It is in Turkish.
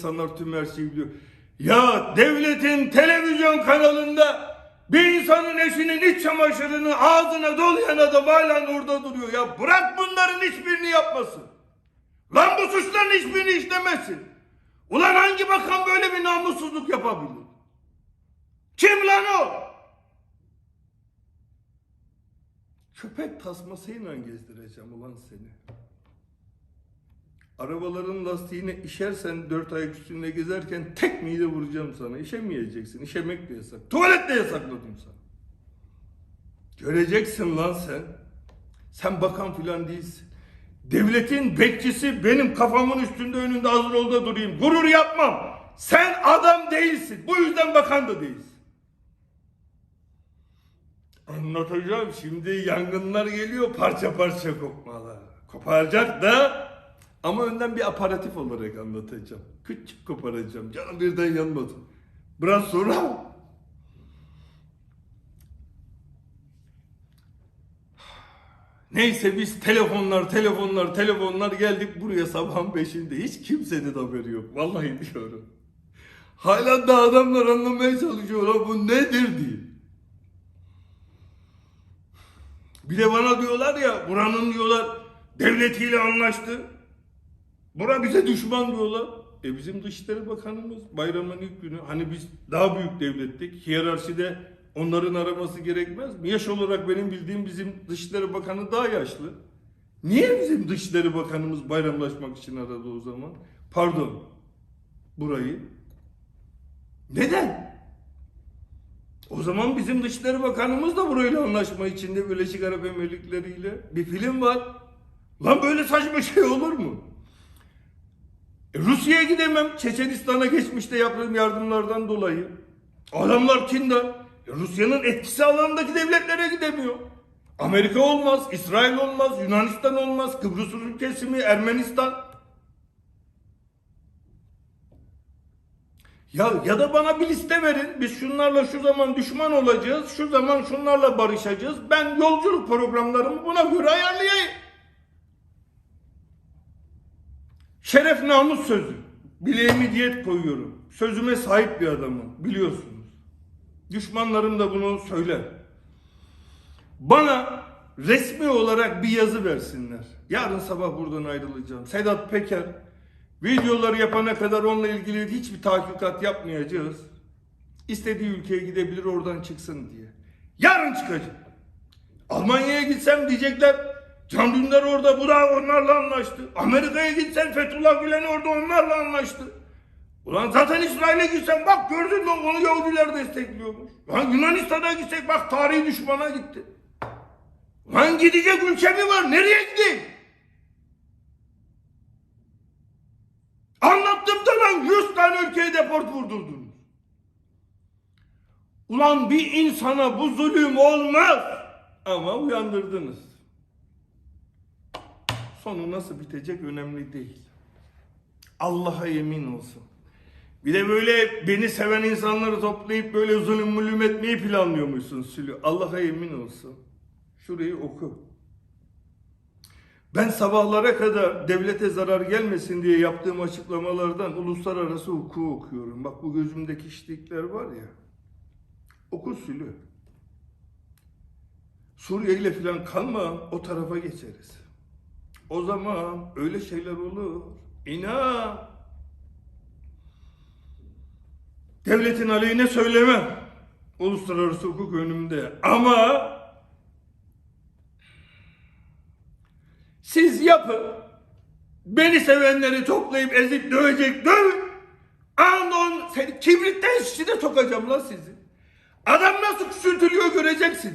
insanlar tüm her şeyi biliyor. Ya devletin televizyon kanalında bir insanın eşinin iç çamaşırını ağzına dolayan adam hala orada duruyor. Ya bırak bunların hiçbirini yapmasın. Lan bu suçların hiçbirini işlemesin. Ulan hangi bakan böyle bir namussuzluk yapabilir? Kim lan o? Köpek tasmasıyla gezdireceğim ulan seni. Arabaların lastiğine işersen dört ayak üstünde gezerken tek mide vuracağım sana. İşemeyeceksin. İşemek de yasak. Tuvalet de yasakladım sana. Göreceksin lan sen. Sen bakan filan değilsin. Devletin bekçisi benim kafamın üstünde önünde hazır ol da durayım. Gurur yapmam. Sen adam değilsin. Bu yüzden bakan da değilsin. Anlatacağım şimdi yangınlar geliyor parça parça kopmalar. Koparacak da ama önden bir aparatif olarak anlatacağım. Küçük koparacağım. Canım birden yanmadı. Biraz sonra Neyse biz telefonlar, telefonlar, telefonlar geldik buraya sabahın beşinde. Hiç kimsenin haberi yok. Vallahi diyorum. Hala da adamlar anlamaya çalışıyorlar bu nedir diye. Bir de bana diyorlar ya buranın diyorlar devletiyle anlaştı. Bura bize düşman diyorlar. E bizim Dışişleri Bakanımız bayramın ilk günü hani biz daha büyük devlettik. Hiyerarşide onların araması gerekmez mi? Yaş olarak benim bildiğim bizim Dışişleri Bakanı daha yaşlı. Niye bizim Dışişleri Bakanımız bayramlaşmak için aradı o zaman? Pardon. Burayı. Neden? O zaman bizim Dışişleri Bakanımız da burayla anlaşma içinde Birleşik Arap Emirlikleri ile bir film var. Lan böyle saçma şey olur mu? E, Rusya'ya gidemem. Çeçenistan'a geçmişte yaptığım yardımlardan dolayı. Adamlar kindar. E, Rusya'nın etkisi alanındaki devletlere gidemiyor. Amerika olmaz, İsrail olmaz, Yunanistan olmaz, Kıbrıs Rum kesimi, Ermenistan. Ya ya da bana bir liste verin. Biz şunlarla şu zaman düşman olacağız. Şu zaman şunlarla barışacağız. Ben yolculuk programlarımı buna göre ayarlayayım. Şeref namus sözü. Bileğimi diyet koyuyorum. Sözüme sahip bir adamım. Biliyorsunuz. Düşmanlarım da bunu söyler. Bana resmi olarak bir yazı versinler. Yarın sabah buradan ayrılacağım. Sedat Peker videoları yapana kadar onunla ilgili hiçbir tahkikat yapmayacağız. İstediği ülkeye gidebilir oradan çıksın diye. Yarın çıkacak. Almanya'ya gitsem diyecekler Can Dündar orada bu da onlarla anlaştı. Amerika'ya gitsen Fethullah Gülen orada onlarla anlaştı. Ulan zaten İsrail'e gitsen bak gördün mü onu Yahudiler destekliyormuş. Lan Yunanistan'a gitsek bak tarihi düşmana gitti. Lan gidecek ülke mi var? Nereye gideyim? Anlattım da lan 100 tane ülkeye deport vurdurdunuz. Ulan bir insana bu zulüm olmaz. Ama uyandırdınız. Sonu nasıl bitecek önemli değil. Allah'a yemin olsun. Bir de böyle beni seven insanları toplayıp böyle zulüm mulüm etmeyi planlıyormuşsun Sülü. Allah'a yemin olsun. Şurayı oku. Ben sabahlara kadar devlete zarar gelmesin diye yaptığım açıklamalardan uluslararası hukuku okuyorum. Bak bu gözümdeki işlikler var ya. Oku Sülü. Suriye ile falan kalma o tarafa geçeriz. O zaman öyle şeyler olur. İnan. Devletin aleyhine söylemem. Uluslararası hukuk önümde. Ama siz yapın. Beni sevenleri toplayıp ezip dövecek dövün. Andon seni kibritten şişine sokacağım lan sizi. Adam nasıl küçültülüyor göreceksin.